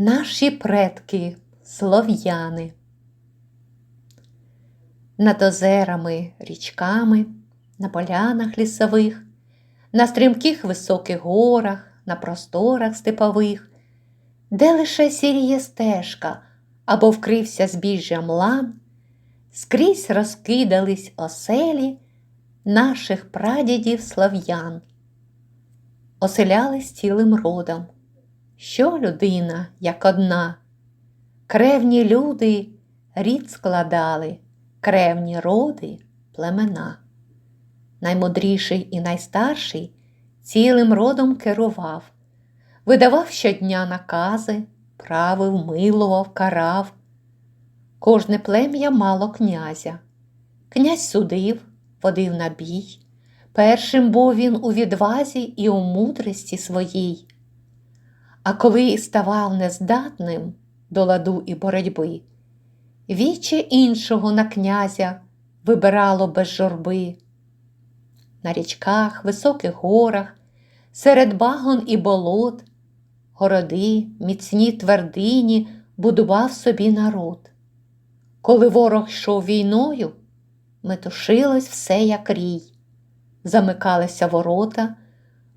Наші предки слов'яни. Над озерами, річками, на полянах лісових, на стрімких високих горах, на просторах степових, де лише сіріє стежка або вкрився збіжжям лан, скрізь розкидались оселі наших прадідів слав'ян, оселялись цілим родом. Що людина, як одна, кревні люди рід складали, кревні роди племена. Наймудріший і найстарший цілим родом керував, видавав щодня накази, правив, милував, карав. Кожне плем'я мало князя. Князь судив, водив на бій. Першим був він у відвазі і у мудрості своїй. А коли ставав нездатним до ладу і боротьби, віче іншого на князя вибирало без журби. На річках, високих горах, серед багон і болот, городи, міцні твердині будував собі народ. Коли ворог йшов війною, метушилось все, як рій, замикалися ворота,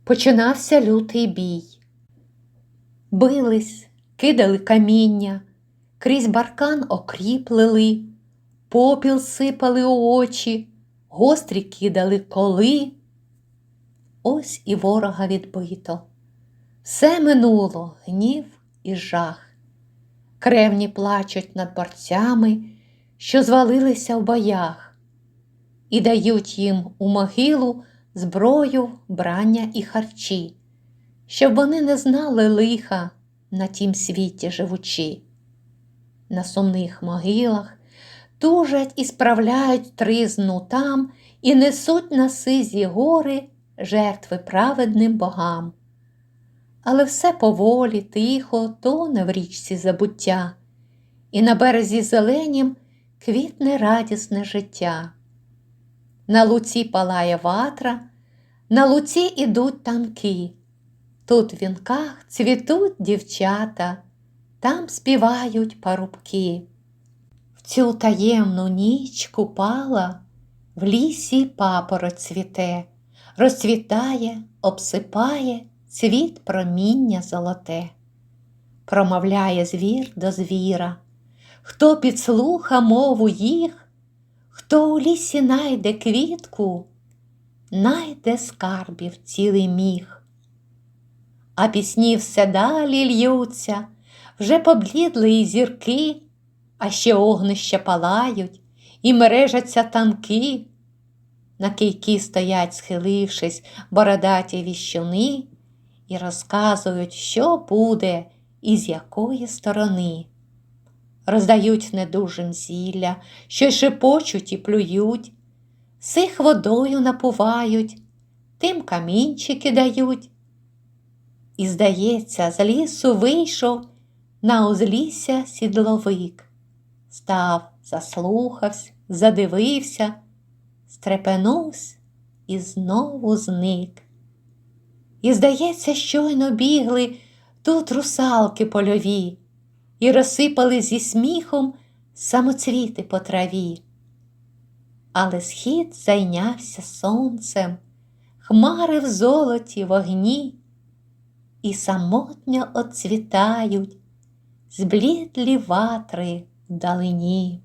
починався лютий бій. Бились, кидали каміння, крізь баркан окріплили, попіл сипали у очі, гострі кидали коли. Ось і ворога відбито. Все минуло гнів і жах. Кревні плачуть над борцями, що звалилися в боях, і дають їм у могилу зброю, брання і харчі щоб вони не знали лиха на тім світі живучи. На сумних могилах тужать і справляють тризну там і несуть на сизі гори жертви праведним богам. Але все поволі, тихо, тоне в річці забуття, і на березі зеленім квітне радісне життя. На луці палає ватра, на луці ідуть танки. Тут в вінках цвітуть дівчата, там співають парубки. В цю таємну ніч купала, в лісі папороть цвіте, розцвітає, обсипає цвіт проміння золоте. Промовляє звір до звіра, хто підслуха мову їх, хто у лісі найде квітку, найде скарбів цілий міг а пісні все далі льються, вже поблідли і зірки, а ще огнища палають і мережаться танки. На кийки стоять, схилившись, бородаті віщуни, і розказують, що буде і з якої сторони. Роздають недужим зілля, що шепочуть і плюють, сих водою напувають, тим камінчики дають. І, здається, з лісу вийшов на узлісся сідловик, став, заслухався, задивився, стрепенувся і знову зник. І, здається, щойно бігли тут русалки польові і розсипали зі сміхом самоцвіти по траві. Але схід зайнявся сонцем, хмари в золоті вогні і самотньо оцвітають зблідлі ватри вдалині.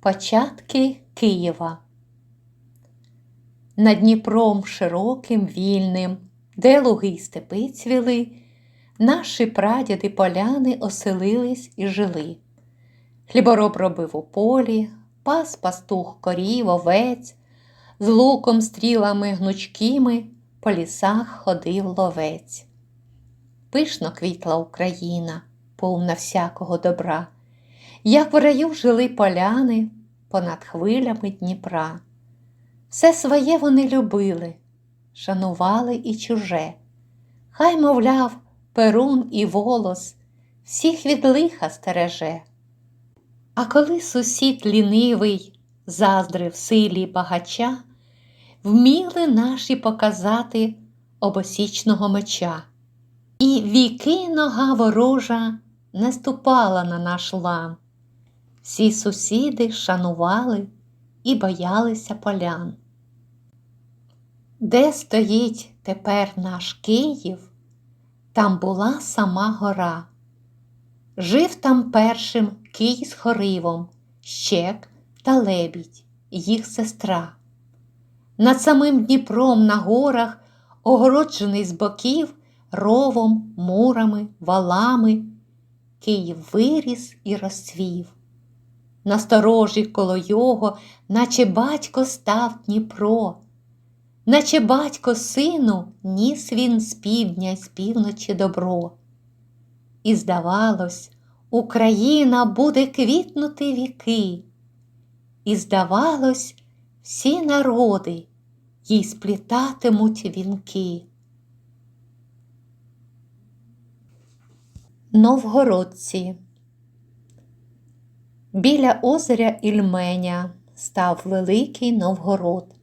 Початки Києва Над Дніпром широким, вільним, де луги й степи цвіли, наші прадіди поляни оселились і жили. Хлібороб робив у полі, пас пастух корів, овець, з луком, стрілами, гнучкими по лісах ходив ловець. Пишно квітла Україна, повна всякого добра, як в раю жили поляни понад хвилями Дніпра. Все своє вони любили, шанували і чуже, хай, мовляв, перун і волос всіх від лиха стереже. А коли сусід лінивий заздрив силі багача, вміли наші показати обосічного меча, І віки нога ворожа не ступала на наш лан. Всі сусіди шанували і боялися полян. Де стоїть тепер наш Київ, там була сама гора. Жив там першим кій з хоривом, щек та лебідь, їх сестра. Над самим Дніпром на горах, огороджений з боків ровом, мурами, валами, Київ виріс і розцвів. Насторожі коло його, наче батько став Дніпро, наче батько сину ніс він з півдня з півночі добро. І, здавалось, Україна буде квітнути віки, і, здавалось, всі народи їй сплітатимуть вінки. Новгородці Біля озеря Ільменя став великий Новгород.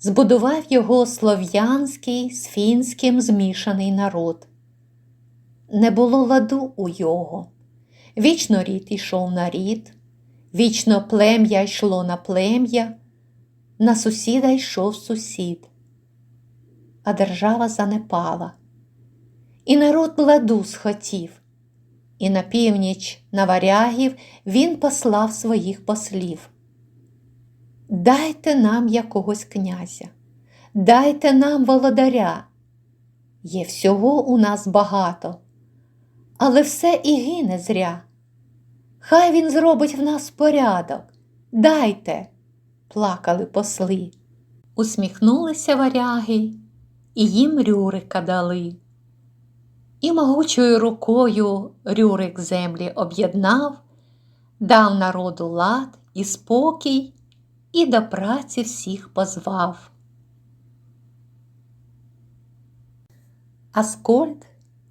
Збудував його слов'янський з фінським змішаний народ. Не було ладу у його. Вічно рід йшов на рід, вічно плем'я йшло на плем'я, на сусіда йшов сусід, а держава занепала. І народ ладу схотів, і на північ на варягів він послав своїх послів. Дайте нам якогось князя, дайте нам володаря. Є всього у нас багато, але все і гине зря. Хай він зробить в нас порядок. Дайте, плакали посли. Усміхнулися варяги, і їм Рюрика дали. І могучою рукою Рюрик землі об'єднав, дав народу лад і спокій і до праці всіх позвав. Аскольд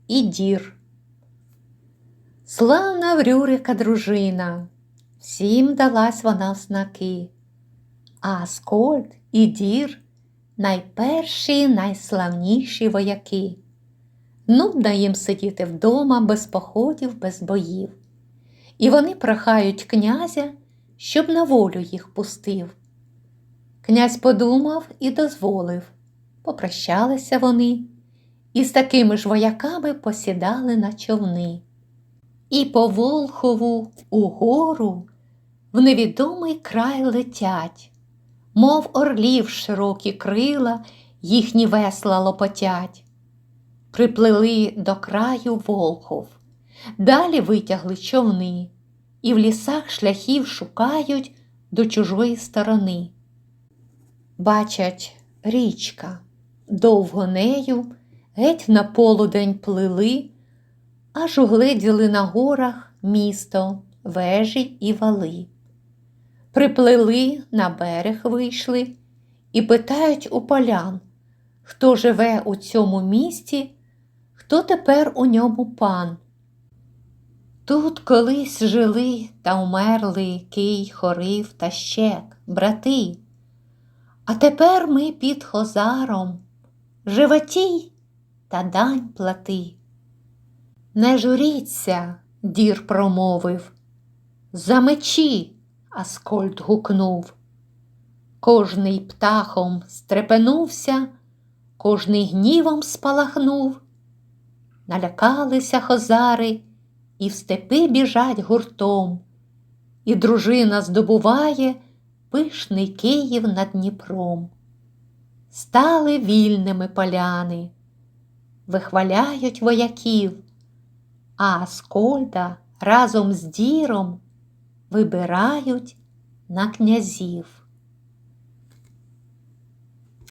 і дір. Славна в Рюрика дружина, всім далась вона в знаки, Аскольд і дір найперші, найславніші вояки. Нудно їм сидіти вдома без походів, без боїв. І вони прохають князя, щоб на волю їх пустив. Князь подумав і дозволив. Попрощалися вони, і з такими ж вояками посідали на човни. І по Волхову угору в невідомий край летять, мов орлів широкі крила, їхні весла лопотять. Приплили до краю Волхов, далі витягли човни і в лісах шляхів шукають до чужої сторони. Бачать, річка, довго нею, геть на полудень плили, аж угледіли на горах місто, вежі і вали. Приплили, на берег вийшли і питають у полян, хто живе у цьому місті, хто тепер у ньому пан. Тут колись жили та умерли кий, хорив та щек, брати. А тепер ми під хозаром, животій та дань плати. Не журіться, дір промовив, за мечі Аскольд гукнув. Кожний птахом стрепенувся, кожний гнівом спалахнув. Налякалися хозари і в степи біжать гуртом, і дружина здобуває пишний Київ над Дніпром. Стали вільними поляни, вихваляють вояків, а Аскольда разом з діром вибирають на князів.